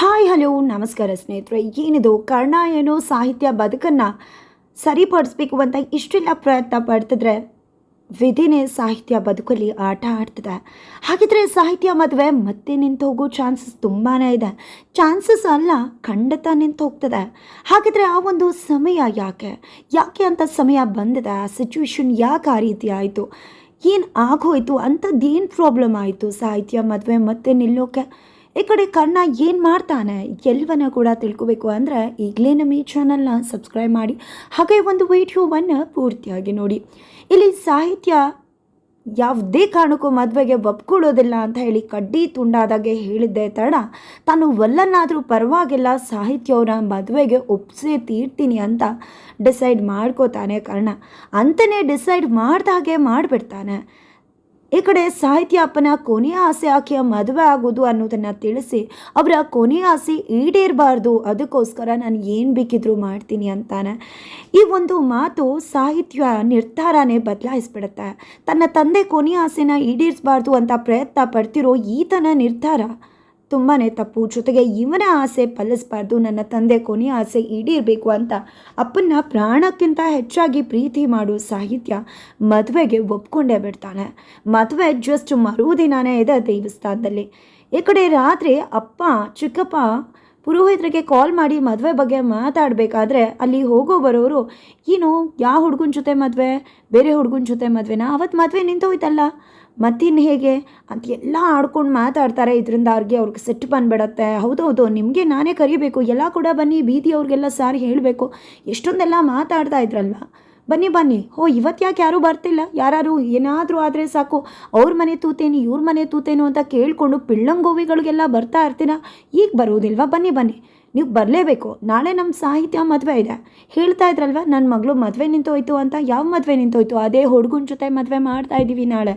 Hi, hello, ನಮಸ್ಕಾರ ಸ್ನೇಹಿತರೆ. ಏನಿದು? ಕರ್ಣ ಏನೋ ಸಾಹಿತ್ಯ ಬದುಕನ್ನು ಸರಿಪಡಿಸ್ಬೇಕು ಅಂತ ಇಷ್ಟೆಲ್ಲ ಪ್ರಯತ್ನ ಪಡ್ತಿದ್ರೆ ವಿಧಿನೇ ಸಾಹಿತ್ಯ ಬದುಕಲ್ಲಿ ಆಟ ಆಡ್ತದೆ. ಹಾಗಿದ್ರೆ ಸಾಹಿತ್ಯ ಮದುವೆ ಮತ್ತೆ ನಿಂತು ಹೋಗೋ ಚಾನ್ಸಸ್ ತುಂಬಾ ಇದೆ. ಚಾನ್ಸಸ್ ಅಲ್ಲ, ಖಂಡಿತ ನಿಂತು ಹೋಗ್ತದೆ. ಹಾಗಿದ್ರೆ ಆ ಒಂದು ಸಮಯ ಯಾಕೆ? ಯಾಕೆ ಅಂತ ಸಮಯ ಬಂದಿದೆ? ಆ ಸಿಚುವೇಶನ್ ಯಾಕೆ ಆ ರೀತಿ ಆಯಿತು? ಏನು ಆಗೋಯ್ತು? ಅಂಥದ್ದೇನು ಪ್ರಾಬ್ಲಮ್ ಆಯಿತು ಸಾಹಿತ್ಯ ಮದುವೆ ಮತ್ತೆ ನಿಲ್ಲೋಕೆ? ಈ ಕಡೆ ಕರ್ಣ ಏನು ಮಾಡ್ತಾನೆ ಎಲ್ಲವನ್ನ ಕೂಡ ತಿಳ್ಕೊಬೇಕು ಅಂದರೆ ಈಗಲೇ ನಮ್ಮ ಈ ಚಾನಲ್ನ ಸಬ್ಸ್ಕ್ರೈಬ್ ಮಾಡಿ, ಹಾಗೆ ಒಂದು ವೀಡಿಯೋವನ್ನು ಪೂರ್ತಿಯಾಗಿ ನೋಡಿ. ಇಲ್ಲಿ ಸಾಹಿತ್ಯ ಯಾವುದೇ ಕಾರಣಕ್ಕೂ ಮದುವೆಗೆ ಒಪ್ಕೊಳ್ಳೋದಿಲ್ಲ ಅಂತ ಹೇಳಿ ಕಡ್ಡಿ ತುಂಡಾದಾಗೆ ಹೇಳಿದ್ದೆ ತಡ ತಾನು ಒಲ್ಲನ್ನಾದರೂ ಪರವಾಗಿಲ್ಲ ಸಾಹಿತ್ಯವರ ಮದುವೆಗೆ ಒಪ್ಸೇ ತೀರ್ತೀನಿ ಅಂತ ಡಿಸೈಡ್ ಮಾಡ್ಕೋತಾನೆ ಕರ್ಣ. ಅಂತಲೇ ಡಿಸೈಡ್ ಮಾಡ್ದಾಗೆ ಮಾಡಿಬಿಡ್ತಾನೆ. ಈ ಕಡೆ ಸಾಹಿತ್ಯ ಅಪ್ಪನ ಕೊನೆಯ ಆಸೆ ಆಕೆಯ ಮದುವೆ ಆಗೋದು ಅನ್ನೋದನ್ನು ತಿಳಿಸಿ ಅವರ ಕೊನೆಯ ಆಸೆ ಈಡೇರಬಾರ್ದು. ಅದಕ್ಕೋಸ್ಕರ ನಾನು ಏನು ಬೇಕಿದ್ರೂ ಮಾಡ್ತೀನಿ ಅಂತಾನೆ. ಈ ಒಂದು ಮಾತು ಸಾಹಿತ್ಯ ನಿರ್ಧಾರನೇ ಬದಲಾಯಿಸ್ಬಿಡುತ್ತೆ. ತನ್ನ ತಂದೆ ಕೊನೆಯ ಆಸೆನ ಈಡೇರಿಸಬಾರ್ದು ಅಂತ ಪ್ರಯತ್ನ ಪಡ್ತಿರೋ ಈತನ ನಿರ್ಧಾರ ತುಂಬಾ ತಪ್ಪು. ಜೊತೆಗೆ ಇವನ ಆಸೆ ಫಲಿಸ್ಬಾರ್ದು ನನ್ನ ತಂದೆ ಕೊನೆಯ ಆಸೆ ಈಡೇರಬೇಕು ಅಂತ. ಅಪ್ಪನ ಪ್ರಾಣಕ್ಕಿಂತ ಹೆಚ್ಚಾಗಿ ಪ್ರೀತಿ ಮಾಡು ಸಾಹಿತ್ಯ ಮದುವೆಗೆ ಒಪ್ಕೊಂಡೇ ಬಿಡ್ತಾನೆ. ಮದುವೆ ಜಸ್ಟ್ ಮರುದಿನಾನೇ ಇದೆ ದೇವಸ್ಥಾನದಲ್ಲಿ. ಈ ಕಡೆ ರಾತ್ರಿ ಅಪ್ಪ, ಚಿಕ್ಕಪ್ಪ, ಪುರೋಹಿತರಿಗೆ ಕಾಲ್ ಮಾಡಿ ಮದುವೆ ಬಗ್ಗೆ ಮಾತಾಡಬೇಕಾದ್ರೆ ಅಲ್ಲಿ ಹೋಗೋ ಬರೋರು, ಏನು ಯಾವ ಹುಡುಗನ ಜೊತೆ ಮದುವೆ? ಬೇರೆ ಹುಡುಗನ ಜೊತೆ ಮದುವೆನಾ? ಅವತ್ತು ಮದುವೆ ನಿಂತೋಯ್ತಲ್ಲ? ಮತ್ತಿನ್ನು ಹೇಗೆ ಅಂತ ಎಲ್ಲ ಆಡ್ಕೊಂಡು ಮಾತಾಡ್ತಾರೆ. ಇದರಿಂದ ಅವ್ರಿಗೆ ಅವ್ರಿಗೆ ಸಿಟ್ಟು ಬಂದ್ಬಿಡತ್ತೆ ಹೌದೌದು, ನಿಮಗೆ ನಾನೇ ಕರಿಬೇಕು. ಎಲ್ಲ ಕೂಡ ಬನ್ನಿ, ಬೀದಿ ಅವ್ರಿಗೆಲ್ಲ ಸಾರಿ ಹೇಳಬೇಕು. ಎಷ್ಟೊಂದೆಲ್ಲ ಮಾತಾಡ್ತಾ ಇದ್ರಲ್ವ? ಬನ್ನಿ ಬನ್ನಿ. ಓ ಇವತ್ತು ಯಾಕೆ ಯಾರೂ ಬರ್ತಿಲ್ಲ? ಯಾರು ಏನಾದರೂ ಆದರೆ ಸಾಕು. ಅವ್ರ ಮನೆ ತೂತೇನು, ಇವ್ರ ಮನೆ ತೂತೇನು ಅಂತ ಕೇಳಿಕೊಂಡು ಪಿಳ್ಳಂಗೋವಿಗಳಿಗೆಲ್ಲ ಬರ್ತಾ ಇರ್ತೀನ ಈಗ ಬರೋದಿಲ್ವಾ? ಬನ್ನಿ ಬನ್ನಿ. ನೀವು ಬರಲೇಬೇಕು. ನಾಳೆ ನಮ್ಮ ಸಾಹಿತ್ಯ ಮದುವೆ ಇದೆ. ಹೇಳ್ತಾ ಇದ್ರಲ್ವ ನನ್ನ ಮಗಳು ಮದುವೆ ನಿಂತೋಯ್ತು ಅಂತ, ಯಾವ ಮದುವೆ ನಿಂತೋಯ್ತು? ಅದೇ ಹುಡುಗನ ಜೊತೆ ಮದುವೆ ಮಾಡ್ತಾ ಇದ್ದೀವಿ ನಾಳೆ.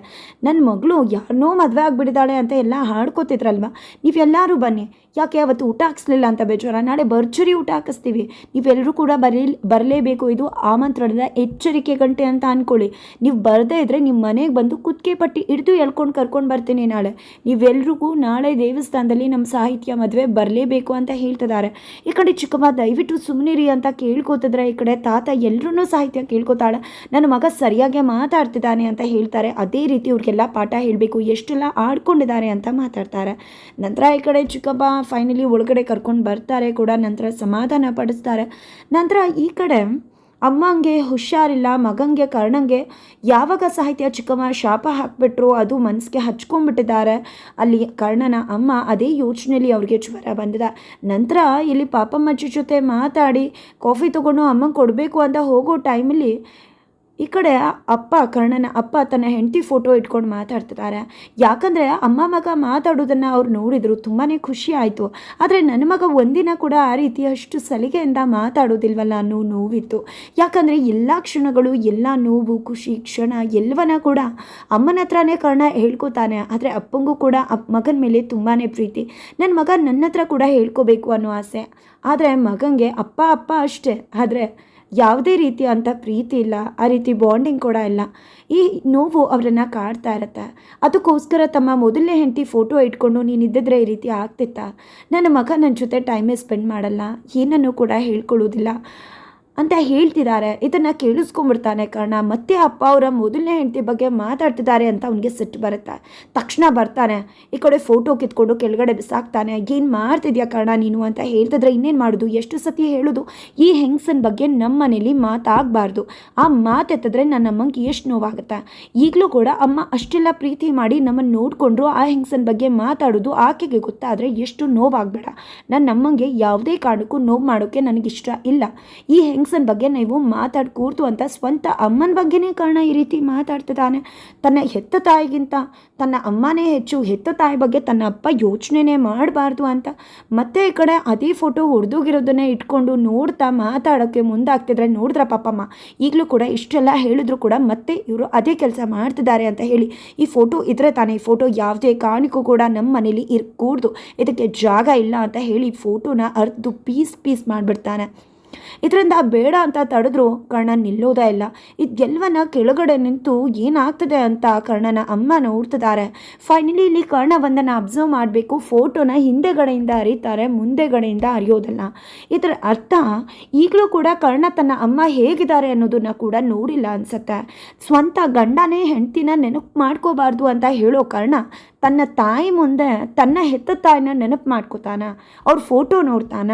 ನನ್ನ ಮಗಳು ಯಾರನ್ನೋ ಮದುವೆ ಆಗಿಬಿಟ್ಟಿದ್ದಾಳೆ ಅಂತ ಎಲ್ಲ ಹಾಡ್ಕೋತಿದ್ರಲ್ವ? ನೀವೆಲ್ಲರೂ ಬನ್ನಿ. ಯಾಕೆ ಅವತ್ತು ಊಟ ಹಾಕ್ಸ್ಲಿಲ್ಲ ಅಂತ ಬೇಜಾರ? ನಾಳೆ ಭರ್ಜರಿ ಊಟ ಹಾಕಿಸ್ತೀವಿ. ನೀವೆಲ್ಲರೂ ಕೂಡ ಬರೀ ಬರಲೇಬೇಕು ಇದು ಆಮಂತ್ರಣದ ಎಚ್ಚರಿಕೆ ಗಂಟೆ ಅಂತ ಅಂದ್ಕೊಳ್ಳಿ ನೀವು ಬರದೇ ಇದ್ದರೆ ನಿಮ್ಮ ಮನೆಗೆ ಬಂದು ಕುತ್ತಿಗೆ ಪಟ್ಟಿ ಹಿಡಿದು ಎಳ್ಕೊಂಡು ಕರ್ಕೊಂಡು ಬರ್ತೀನಿ ನಾಳೆ. ನೀವೆಲ್ರಿಗೂ ನಾಳೆ ದೇವಸ್ಥಾನದಲ್ಲಿ ನಮ್ಮ ಸಾಹಿತ್ಯ ಮದುವೆ ಬರಲೇಬೇಕು ಅಂತ ಹೇಳ್ತಿದ್ದಾರೆ. ಈ ಕಡೆ ಚಿಕ್ಕಮ್ಮ, ದಯವಿಟ್ಟು ಸುಮ್ಮನಿರಿ ಅಂತ ಕೇಳ್ಕೊತಿದ್ರೆ, ಈ ಕಡೆ ತಾತ ಎಲ್ಲರೂ ಸಾಹಿತ್ಯ ಕೇಳ್ಕೊತಾಳೆ. ನನ್ನ ಮಗ ಸರಿಯಾಗಿ ಮಾತಾಡ್ತಿದ್ದಾನೆ ಅಂತ ಹೇಳ್ತಾರೆ. ಅದೇ ರೀತಿ ಅವ್ರಿಗೆಲ್ಲ ಪಾಠ ಹೇಳಬೇಕು, ಎಷ್ಟೆಲ್ಲ ಆಡ್ಕೊಂಡಿದ್ದಾರೆ ಅಂತ ಮಾತಾಡ್ತಾರೆ. ನಂತರ ಈ ಕಡೆ ಚಿಕ್ಕಮ್ಮ ಫೈನಲಿ ಒಳಗಡೆ ಕರ್ಕೊಂಡು ಬರ್ತಾರೆ ಕೂಡ, ನಂತರ ಸಮಾಧಾನ ಪಡಿಸ್ತಾರೆ. ನಂತರ ಈ ಕಡೆ ಅಮ್ಮಂಗೆ ಹುಷಾರಿಲ್ಲ, ಮಗಂಗೆ ಕರ್ಣಂಗೆ ಯಾವಾಗ ಸಾಹಿತ್ಯ ಚಿಕ್ಕಮ್ಮ ಶಾಪ ಹಾಕಿಬಿಟ್ರು ಅದು ಮನಸ್ಸಿಗೆ ಹಚ್ಕೊಂಡ್ಬಿಟ್ಟಿದ್ದಾರೆ. ಅಲ್ಲಿ ಕರ್ಣನ ಅಮ್ಮ ಅದೇ ಯೋಚನೆಯಲ್ಲಿ ಅವ್ರಿಗೆ ಜ್ವರ ಬಂದಿದೆ. ನಂತರ ಇಲ್ಲಿ ಪಾಪಮ್ಮಜ್ಜಿ ಜೊತೆ ಮಾತಾಡಿ, ಕಾಫಿ ತೊಗೊಂಡು ಅಮ್ಮಂಗೆ ಕೊಡಬೇಕು ಅಂತ ಹೋಗೋ ಟೈಮಲ್ಲಿ ಈ ಕಡೆ ಅಪ್ಪ, ಕರ್ಣನ ಅಪ್ಪ ತನ್ನ ಹೆಂಡತಿ ಫೋಟೋ ಇಟ್ಕೊಂಡು ಮಾತಾಡ್ತಿದ್ದಾರೆ. ಯಾಕಂದರೆ ಅಮ್ಮ ಮಗ ಮಾತಾಡೋದನ್ನು ಅವ್ರು ನೋಡಿದರು ತುಂಬಾ ಖುಷಿ ಆಯಿತು. ಆದರೆ ನನ್ನ ಮಗ ಒಂದಿನ ಕೂಡ ಆ ರೀತಿ ಅಷ್ಟು ಸಲಿಗೆಯಿಂದ ಮಾತಾಡೋದಿಲ್ವಲ್ಲ ಅನ್ನೋ ನೋವಿತ್ತು. ಯಾಕಂದರೆ ಎಲ್ಲ ಕ್ಷಣಗಳು, ಎಲ್ಲ ನೋವು, ಖುಷಿ, ಕ್ಷಣ, ಎಲ್ಲವನ್ನ ಕೂಡ ಅಮ್ಮನ ಹತ್ರನೇ ಕರ್ಣ ಹೇಳ್ಕೊತಾನೆ. ಆದರೆ ಅಪ್ಪಂಗೂ ಕೂಡ ಅಪ್ಪ ಮಗನ ಮೇಲೆ ತುಂಬಾ ಪ್ರೀತಿ. ನನ್ನ ಮಗ ನನ್ನ ಹತ್ರ ಕೂಡ ಹೇಳ್ಕೋಬೇಕು ಅನ್ನೋ ಆಸೆ. ಆದರೆ ಮಗನಿಗೆ ಅಪ್ಪ ಅಪ್ಪ ಅಷ್ಟೇ. ಆದರೆ ಯಾವುದೇ ರೀತಿ ಅಂತ ಪ್ರೀತಿ ಇಲ್ಲ, ಆ ರೀತಿ ಬಾಂಡಿಂಗ್ ಕೂಡ ಇಲ್ಲ. ಈ ನೋವು ಅವರನ್ನು ಕಾಡ್ತಾ ಇರುತ್ತೆ. ಅದಕ್ಕೋಸ್ಕರ ತಮ್ಮ ಮೊದಲನೇ ಹೆಂಡತಿ ಫೋಟೋ ಇಟ್ಕೊಂಡು, ನೀನು ಇದ್ದಿದ್ರೆ ಈ ರೀತಿ ಆಗ್ತಿತ್ತಾ? ನನ್ನ ಮಗ ನನ್ನ ಜೊತೆ ಟೈಮೇ ಸ್ಪೆಂಡ್ ಮಾಡಲ್ಲ. ಏನನ್ನು ಕೂಡ ಹೇಳ್ಕೊಳ್ಳೋದಿಲ್ಲ. ಅಂತ ಹೇಳ್ತಿದ್ದಾರೆ. ಇದನ್ನು ಕೇಳಿಸ್ಕೊಂಡ್ಬಿಡ್ತಾನೆ ಕಾರಣ. ಮತ್ತೆ ಅಪ್ಪ ಅವರ ಮೊದಲನೇ ಹೆಂಡತಿ ಬಗ್ಗೆ ಮಾತಾಡ್ತಿದ್ದಾರೆ ಅಂತ ಅವನಿಗೆ ಸಿಟ್ಟು ಬರುತ್ತೆ. ತಕ್ಷಣ ಬರ್ತಾನೆ. ಈ ಕಡೆ ಫೋಟೋ ಕಿತ್ಕೊಂಡು ಕೆಳಗಡೆ ಬಿಸಾಕ್ತಾನೆ. ಏನು ಮಾಡ್ತಿದ್ಯಾ ಕಾರಣ ನೀನು ಅಂತ ಹೇಳ್ತಿದ್ರೆ ಇನ್ನೇನು ಮಾಡೋದು? ಎಷ್ಟು ಸತಿ ಹೇಳೋದು? ಈ ಹೆಂಗಸನ ಬಗ್ಗೆ ನಮ್ಮ ಮನೇಲಿ ಮಾತಾಗಬಾರ್ದು. ಆ ಮಾತೆತ್ತಿದ್ರೆ ನನ್ನ ಅಮ್ಮಂಗೆ ಎಷ್ಟು ನೋವಾಗುತ್ತೆ? ಈಗಲೂ ಕೂಡ ಅಮ್ಮ ಅಷ್ಟೆಲ್ಲ ಪ್ರೀತಿ ಮಾಡಿ ನಮ್ಮನ್ನು ನೋಡಿಕೊಂಡ್ರು ಆ ಹೆಂಗಸನ ಬಗ್ಗೆ ಮಾತಾಡೋದು ಆಕೆಗೆ ಗೊತ್ತಾದರೆ ಎಷ್ಟು ನೋವಾಗಬೇಡ. ನನ್ನ ಅಮ್ಮಂಗೆ ಯಾವುದೇ ಕಾರಣಕ್ಕೂ ನೋವು ಮಾಡೋಕ್ಕೆ ನನಗಿಷ್ಟ ಇಲ್ಲ. ಈ ಹೆಂಗಸನ ಬಗ್ಗೆ ನೀವು ಮಾತಾಡಿ, ಕೂರ್ತು ಅಂತ ಸ್ವಂತ ಅಮ್ಮನ ಬಗ್ಗೆನೇ ಕಾರಣ ಈ ರೀತಿ ಮಾತಾಡ್ತಿದ್ದಾನೆ ತನ್ನ ಹೆತ್ತ ತಾಯಿಗಿಂತ ತನ್ನ ಅಮ್ಮನೇ ಹೆಚ್ಚು ಹೆತ್ತ ತಾಯಿ ಬಗ್ಗೆ ತನ್ನ ಅಪ್ಪ ಯೋಚನೆನೇ ಮಾಡಬಾರ್ದು ಅಂತ ಮತ್ತೆ ಈ ಕಡೆ ಅದೇ ಫೋಟೋ ಹೊಡೆದೋಗಿರೋದನ್ನೇ ಇಟ್ಕೊಂಡು ನೋಡ್ತಾ ಮಾತಾಡೋಕ್ಕೆ ಮುಂದಾಗ್ತಿದ್ರೆ ನೋಡಿದ್ರ ಪಾಪಮ್ಮ? ಈಗಲೂ ಕೂಡ ಇಷ್ಟೆಲ್ಲ ಹೇಳಿದ್ರು ಕೂಡ ಮತ್ತೆ ಇವರು ಅದೇ ಕೆಲಸ ಮಾಡ್ತಿದ್ದಾರೆ ಅಂತ ಹೇಳಿ ಈ ಫೋಟೋ ಇದ್ರೆ ತಾನೇ, ಈ ಫೋಟೋ ಯಾವುದೇ ಕಾರಣಕ್ಕೂ ಕೂಡ ನಮ್ಮ ಮನೇಲಿ ಇರ್ ಕೂಡ್ದು ಇದಕ್ಕೆ ಜಾಗ ಇಲ್ಲ ಅಂತ ಹೇಳಿ ಫೋಟೋನ ಅರ್ದು ಪೀಸ್ ಪೀಸ್ ಮಾಡಿಬಿಡ್ತಾನೆ. ಇದರಿಂದ ಬೇಡ ಅಂತ ತಡೆದ್ರು ಕರ್ಣ ನಿಲ್ಲೋದೇ ಇಲ್ಲ. ಇದೆಲ್ಲವನ್ನ ಕೆಳಗಡೆ ನಿಂತು ಏನಾಗ್ತದೆ ಅಂತ ಕರ್ಣನ ಅಮ್ಮ ನೋಡ್ತಿದ್ದಾರೆ ಫೈನಲಿ ಇಲ್ಲಿ ಕರ್ಣ ಒಂದನ್ನು ಅಬ್ಸರ್ವ್ ಮಾಡಬೇಕು ಫೋಟೋನ ಹಿಂದೆಗಡೆಯಿಂದ ಅರಿತಾರೆ, ಮುಂದೆಗಡೆಯಿಂದ ಅರಿಯೋದಲ್ಲ. ಇದರ ಅರ್ಥ ಈಗಲೂ ಕೂಡ ಕರ್ಣ ತನ್ನ ಅಮ್ಮ ಹೇಗಿದ್ದಾರೆ ಅನ್ನೋದನ್ನ ಕೂಡ ನೋಡಿಲ್ಲ ಅನ್ಸುತ್ತೆ. ಸ್ವಂತ ಗಂಡನೇ ಹೆಂಡ್ತಿನ ನೆನಪು ಮಾಡ್ಕೋಬಾರ್ದು ಅಂತ ಹೇಳೋ ಕರ್ಣ ತನ್ನ ತಾಯಿ ಮುಂದೆ ತನ್ನ ಹೆತ್ತ ತಾಯಿನ ನೆನಪು ಮಾಡ್ಕೋತಾನ, ಅವ್ರ ಫೋಟೋ ನೋಡ್ತಾನ.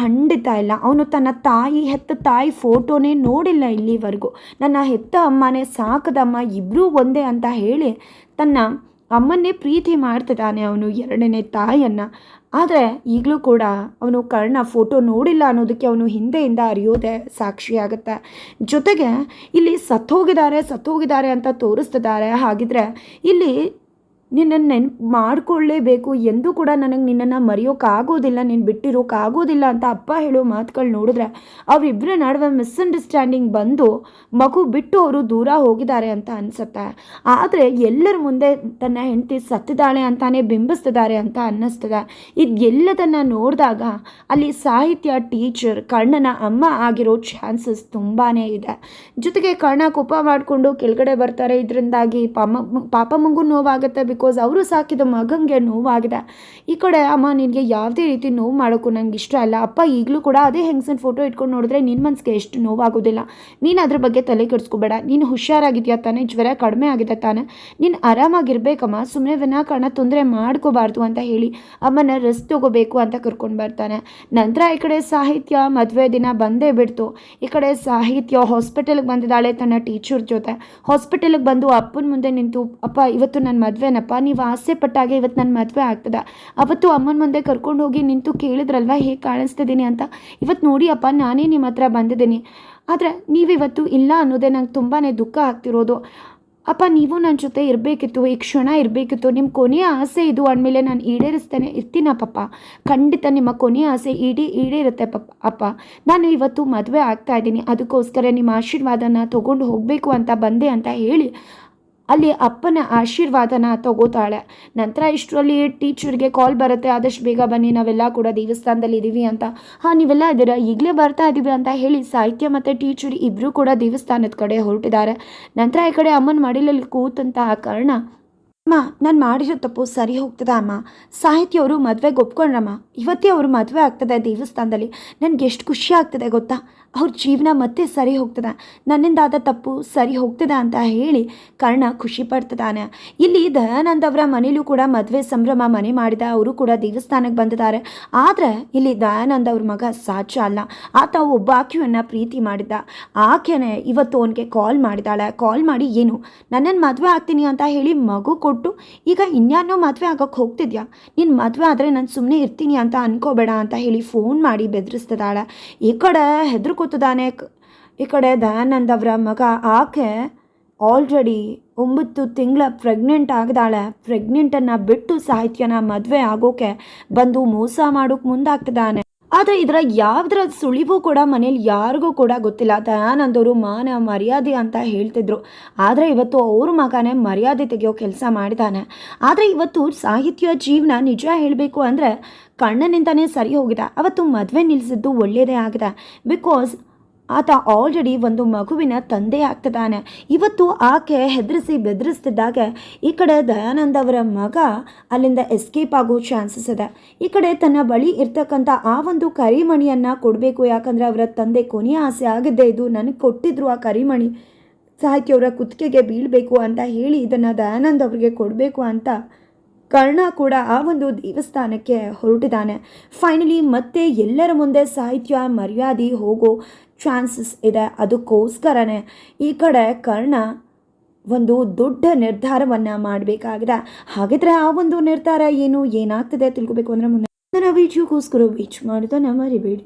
ಖಂಡಿತ ಇಲ್ಲ. ಅವನು ತನ್ನ ತಾಯಿ, ಹೆತ್ತ ತಾಯಿ ಫೋಟೋನೇ ನೋಡಿಲ್ಲ ಇಲ್ಲಿವರೆಗೂ. ನನ್ನ ಹೆತ್ತ ಅಮ್ಮನೇ ಸಾಕದಮ್ಮ ಇಬ್ಬರೂ ಒಂದೇ ಅಂತ ಹೇಳಿ ತನ್ನ ಅಮ್ಮನ್ನೇ ಪ್ರೀತಿ ಮಾಡ್ತಿದ್ದಾನೆ ಅವನು, ಎರಡನೇ ತಾಯಿಯನ್ನು. ಆದರೆ ಈಗಲೂ ಕೂಡ ಅವನು ಕರ್ಣ ಫೋಟೋ ನೋಡಿಲ್ಲ ಅನ್ನೋದಕ್ಕೆ ಅವನು ಹಿಂದೆಯಿಂದ ಅರಿಯೋದೇ ಸಾಕ್ಷಿಯಾಗುತ್ತೆ ಜೊತೆಗೆ ಇಲ್ಲಿ ಸತ್ತೋಗಿದ್ದಾರೆ ಸತ್ತೋಗಿದ್ದಾರೆ ಅಂತ ತೋರಿಸ್ತಿದ್ದಾರೆ. ಹಾಗಿದ್ರೆ ಇಲ್ಲಿ ನಿನ್ನನ್ನು ನೆನ್ಪು ಮಾಡಿಕೊಳ್ಳೇಬೇಕು ಎಂದು ಕೂಡ ನನಗೆ ನಿನ್ನನ್ನು ಮರೆಯೋಕ್ಕಾಗೋದಿಲ್ಲ ನೀನು ಬಿಟ್ಟಿರೋಕ್ಕಾಗೋದಿಲ್ಲ ಅಂತ ಅಪ್ಪ ಹೇಳೋ ಮಾತುಗಳು ನೋಡಿದ್ರೆ ಅವರಿಬ್ಬರ ನಡುವೆ ಮಿಸ್ಅಂಡರ್ಸ್ಟ್ಯಾಂಡಿಂಗ್ ಬಂದು ಮಗು ಬಿಟ್ಟು ಅವರು ದೂರ ಹೋಗಿದ್ದಾರೆ ಅಂತ ಅನಿಸುತ್ತೆ. ಆದರೆ ಎಲ್ಲರ ಮುಂದೆ ತನ್ನ ಹೆಂಡತಿ ಸತ್ತಿದ್ದಾಳೆ ಅಂತಾನೆ ಬಿಂಬಿಸ್ತಿದ್ದಾರೆ ಅಂತ ಅನ್ನಿಸ್ತದೆ. ಇದು ಎಲ್ಲದನ್ನು ನೋಡಿದಾಗ ಅಲ್ಲಿ ಸಾಹಿತ್ಯ, ಟೀಚರ್ ಕರ್ಣನ ಅಮ್ಮ ಆಗಿರೋ ಚಾನ್ಸಸ್ ತುಂಬಾ ಇದೆ. ಜೊತೆಗೆ ಕರ್ಣ ಕೋಪ ಮಾಡಿಕೊಂಡು ಕೆಳಗಡೆ ಬರ್ತಾರೆ. ಇದರಿಂದಾಗಿ ಪಾಪ ಮಗು ನೋವಾಗುತ್ತೆ ಬಿಕಾಸ್ ಅವರು ಸಾಕಿದ ಮಗಂಗೆ ನೋವಾಗಿದೆ. ಈ ಕಡೆ ಅಮ್ಮ ನಿನಗೆ ಯಾವುದೇ ರೀತಿ ನೋವು ಮಾಡೋಕ್ಕೂ ನಂಗೆ ಇಷ್ಟ ಇಲ್ಲ. ಅಪ್ಪ ಈಗಲೂ ಕೂಡ ಅದೇ ಹೆಂಗಸನ ಫೋಟೋ ಇಟ್ಕೊಂಡು ನೋಡಿದ್ರೆ ನಿನ್ನ ಮನಸ್ಸಿಗೆ ಎಷ್ಟು ನೋವಾಗೋದಿಲ್ಲ. ನೀನು ಅದ್ರ ಬಗ್ಗೆ ತಲೆ ಕೆಡಿಸ್ಕೋಬೇಡ. ನೀನು ಹುಷಾರಾಗಿದೆಯಾ ತಾನೇ? ಜ್ವರ ಕಡಿಮೆ ಆಗಿದೆ ತಾನೆ? ನೀನು ಆರಾಮಾಗಿರ್ಬೇಕಮ್ಮ. ಸುಮ್ಮನೆ ವಿನಾಕಾರಣ ತೊಂದರೆ ಮಾಡ್ಕೋಬಾರ್ದು ಅಂತ ಹೇಳಿ ಅಮ್ಮನ ರೆಸ್ಟ್ ತಗೋಬೇಕು ಅಂತ ಕರ್ಕೊಂಡು ಬರ್ತಾನೆ. ನಂತರ ಈ ಕಡೆ ಸಾಹಿತ್ಯ ಮದುವೆ ದಿನ ಬಂದೇ ಬಿಡ್ತು. ಈ ಕಡೆ ಸಾಹಿತ್ಯ ಹಾಸ್ಪಿಟಲ್ಗೆ ಬಂದಿದ್ದಾಳೆ ತನ್ನ ಟೀಚರ್ ಜೊತೆ. ಹಾಸ್ಪಿಟಲ್ಗೆ ಬಂದು ಅಪ್ಪನ ಮುಂದೆ ನಿಂತು, ಅಪ್ಪ, ಇವತ್ತು ನನ್ನ ಮದುವೆನಪ್ಪ. ನೀವು ಆಸೆ ಪಟ್ಟಾಗೆ ಇವತ್ತು ನನ್ನ ಮದುವೆ ಆಗ್ತದೆ. ಅವತ್ತು ಅಮ್ಮನ ಮುಂದೆ ಕರ್ಕೊಂಡು ಹೋಗಿ ನಿಂತು ಕೇಳಿದ್ರಲ್ವ ಹೇಗೆ ಕಾಣಿಸ್ತಿದ್ದೀನಿ ಅಂತ? ಇವತ್ತು ನೋಡಿ ಅಪ್ಪ, ನಾನೇ ನಿಮ್ಮ ಹತ್ರ ಬಂದಿದ್ದೀನಿ. ಆದರೆ ನೀವಿವತ್ತು ಇಲ್ಲ ಅನ್ನೋದೇ ನಂಗೆ ತುಂಬಾ ದುಃಖ ಆಗ್ತಿರೋದು. ಅಪ್ಪ, ನೀವು ನನ್ನ ಜೊತೆ ಇರಬೇಕಿತ್ತು, ಈ ಕ್ಷಣ ಇರಬೇಕಿತ್ತು. ನಿಮ್ಮ ಕೊನೆಯ ಆಸೆ ಇದು ಅಂದಮೇಲೆ ನಾನು ಈಡೇರಿಸ್ತೇನೆ, ಇರ್ತೀನ ಪಪ್ಪ? ಖಂಡಿತ ನಿಮ್ಮ ಕೊನೆಯ ಆಸೆ ಈಡೇ, ಈಡೇರುತ್ತೆ ಪಪ್ಪ ಅಪ್ಪ. ನಾನು ಇವತ್ತು ಮದುವೆ ಆಗ್ತಾ ಇದ್ದೀನಿ. ಅದಕ್ಕೋಸ್ಕರ ನಿಮ್ಮ ಆಶೀರ್ವಾದನ ತೊಗೊಂಡು ಹೋಗಬೇಕು ಅಂತ ಬಂದೆ ಅಂತ ಹೇಳಿ ಅಲ್ಲಿ ಅಪ್ಪನ ಆಶೀರ್ವಾದನ ತಗೋತಾಳೆ. ನಂತರ ಇಷ್ಟರಲ್ಲಿ ಟೀಚರ್ಗೆ ಕಾಲ್ ಬರುತ್ತೆ, ಆದಷ್ಟು ಬೇಗ ಬನ್ನಿ, ನಾವೆಲ್ಲ ಕೂಡ ದೇವಸ್ಥಾನದಲ್ಲಿ ಇದ್ದೀವಿ ಅಂತ. ಹಾಂ, ನೀವೆಲ್ಲ ಇದ್ದೀರಾ ಈಗಲೇ ಬರ್ತಾ ಇದ್ದೀವಿ ಅಂತ ಹೇಳಿ ಸಾಹಿತ್ಯ ಮತ್ತು ಟೀಚರ್ ಇಬ್ಬರು ಕೂಡ ದೇವಸ್ಥಾನದ ಕಡೆ ಹೊರಟಿದ್ದಾರೆ. ನಂತರ ಈ ಕಡೆ ಅಮ್ಮನ ಮಡಿಲಲ್ಲಿ ಕೂತಂತ ಆ ಕಾರಣ, ಅಮ್ಮ, ನಾನು ಮಾಡಿರೋ ತಪ್ಪು ಸರಿ ಹೋಗ್ತದ ಅಮ್ಮ? ಸಾಹಿತ್ಯ ಅವರು ಮದುವೆಗೆ ಒಪ್ಕೊಂಡ್ರಮ್ಮ? ಇವತ್ತೇ ಅವರು ಮದುವೆ ಆಗ್ತದೆ ದೇವಸ್ಥಾನದಲ್ಲಿ. ನನಗೆ ಎಷ್ಟು ಖುಷಿ ಆಗ್ತದೆ ಗೊತ್ತಾ? ಅವ್ರ ಜೀವನ ಮತ್ತೆ ಸರಿ ಹೋಗ್ತದ. ನನ್ನಿಂದಾದ ತಪ್ಪು ಸರಿ ಹೋಗ್ತದ ಅಂತ ಹೇಳಿ ಕರ್ಣ ಖುಷಿ ಪಡ್ತದಾನೆ. ಇಲ್ಲಿ ದಯಾನಂದ್ ಅವರ ಮನೇಲೂ ಕೂಡ ಮದುವೆ ಸಂಭ್ರಮ ಮನೆ ಮಾಡಿದ ಅವರು ಕೂಡ ದೇವಸ್ಥಾನಕ್ಕೆ ಬಂದಿದ್ದಾರೆ. ಆದರೆ ಇಲ್ಲಿ ದಯಾನಂದ್ ಅವ್ರ ಮಗ ಸಾಚ ಅಲ್ಲ. ಆತ ಒಬ್ಬ ಆಕೆಯನ್ನು ಪ್ರೀತಿ ಮಾಡಿದ್ದ. ಆಕೆನೇ ಇವತ್ತು ಅವನಿಗೆ ಕಾಲ್ ಮಾಡಿದಾಳೆ. ಕಾಲ್ ಮಾಡಿ ಏನು? ನನ್ನನ್ನು ಮದುವೆ ಆಗ್ತೀನಿ ಅಂತ ಹೇಳಿ ಮಗು ಕೊಟ್ಟು, ಈಗ ಇನ್ಯಾನೋ ಮದುವೆ ಆಗೋಕ್ಕೆ ಹೋಗ್ತಿದ್ಯಾ? ನೀನು ಮದುವೆ ಆದರೆ ನಾನು ಸುಮ್ಮನೆ ಇರ್ತೀನಿ ಅಂತ ಅನ್ಕೋಬೇಡ ಅಂತ ಹೇಳಿ ಫೋನ್ ಮಾಡಿ ಬೆದರಿಸ್ತಿದ್ದಾಳೆ. ಈ ಕಡೆ ಹೆದರ್ಕೋತಿದ್ದಾನೆ ಈ ಕಡೆ ದಯಾನಂದ್ ಅವರ ಮಗ ಆಕೆ ಆಲ್ರೆಡಿ ಒಂಬತ್ತು ತಿಂಗಳ ಪ್ರೆಗ್ನೆಂಟ್ ಆಗಿದಾಳೆ. ಪ್ರೆಗ್ನೆಂಟನ್ನು ಬಿಟ್ಟು ಸಾಹಿತ್ಯನ ಮದುವೆ ಆಗೋಕೆ ಬಂದು ಮೋಸ ಮಾಡೋಕೆ ಮುಂದಾಗ್ತಿದ್ದಾನೆ. ಆದರೆ ಇದರ ಯಾವುದರ ಸುಳಿವು ಕೂಡ ಮನೇಲಿ ಯಾರಿಗೂ ಕೂಡ ಗೊತ್ತಿಲ್ಲ. ದಯಾನಂದ್ ಅವರು ಮಾನ ಮರ್ಯಾದೆ ಅಂತ ಹೇಳ್ತಿದ್ರು. ಆದರೆ ಇವತ್ತು ಅವ್ರ ಮಗನೇ ಮರ್ಯಾದೆ ತೆಗೆಯೋ ಕೆಲಸ ಮಾಡಿದ್ದಾನೆ ಆದರೆ ಇವತ್ತು ಸಾಹಿತ್ಯ ಜೀವನ ನಿಜ ಹೇಳಬೇಕು ಅಂದರೆ ಕಣ್ಣನಿಂದನೇ ಸರಿ ಹೋಗಿದೆ. ಅವತ್ತು ಮದುವೆ ನಿಲ್ಲಿಸಿದ್ದು ಒಳ್ಳೆಯದೇ ಆಗಿದೆ. ಬಿಕಾಸ್ ಆತ ಆಲ್ರೆಡಿ ಒಂದು ಮಗುವಿನ ತಂದೆ ಆಗ್ತಿದ್ದಾನೆ. ಇವತ್ತು ಆಕೆ ಹೆದರಿಸಿ ಬೆದರಿಸ್ತಿದ್ದಾಗ ಈ ಕಡೆ ದಯಾನಂದ ಅವರ ಮಗ ಅಲ್ಲಿಂದ ಎಸ್ಕೇಪ್ ಆಗೋ ಚಾನ್ಸಸ್ ಇದೆ. ಈ ಕಡೆ ತನ್ನ ಬಳಿ ಇರ್ತಕ್ಕಂಥ ಆ ಒಂದು ಕರಿಮಣಿಯನ್ನು ಕೊಡಬೇಕು, ಯಾಕಂದರೆ ಅವರ ತಂದೆ ಕೊನೆಯ ಆಸೆ ಆಗಿದ್ದೆ ಇದು. ನನಗೆ ಕೊಟ್ಟಿದ್ರು ಆ ಕರಿಮಣಿ. ಸಾಹಿತ್ಯ ಅವರ ಕುತ್ತಿಗೆಗೆ ಬೀಳಬೇಕು ಅಂತ ಹೇಳಿ ಇದನ್ನು ದಯಾನಂದ್ ಅವರಿಗೆ ಕೊಡಬೇಕು ಅಂತ ಕರ್ಣ ಕೂಡ ಆ ಒಂದು ದೇವಸ್ಥಾನಕ್ಕೆ ಹೊರಟಿದ್ದಾನೆ. ಫೈನಲಿ ಮತ್ತೆ ಎಲ್ಲರ ಮುಂದೆ ಸಾಹಿತ್ಯ ಮರ್ಯಾದೆ ಹೋಗೋ ಚಾನ್ಸಸ್ ಇದೆ. ಅದಕ್ಕೋಸ್ಕರನೇ ಈ ಕಡೆ ಕರ್ಣ ಒಂದು ದೊಡ್ಡ ನಿರ್ಧಾರವನ್ನು ಮಾಡಬೇಕಾಗಿದೆ. ಹಾಗಿದ್ರೆ ಆ ಒಂದು ನಿರ್ಧಾರ ಏನು ಏನಾಗ್ತದೆ ತಿಳ್ಕೊಬೇಕು ಅಂದರೆ ಮುಂದೆ. ನನ್ನ ವೀಡಿಯೋಗೋಸ್ಕರ ವೀಚ್ ಮಾಡೋದನ್ನ ಮರಿಬೇಡಿ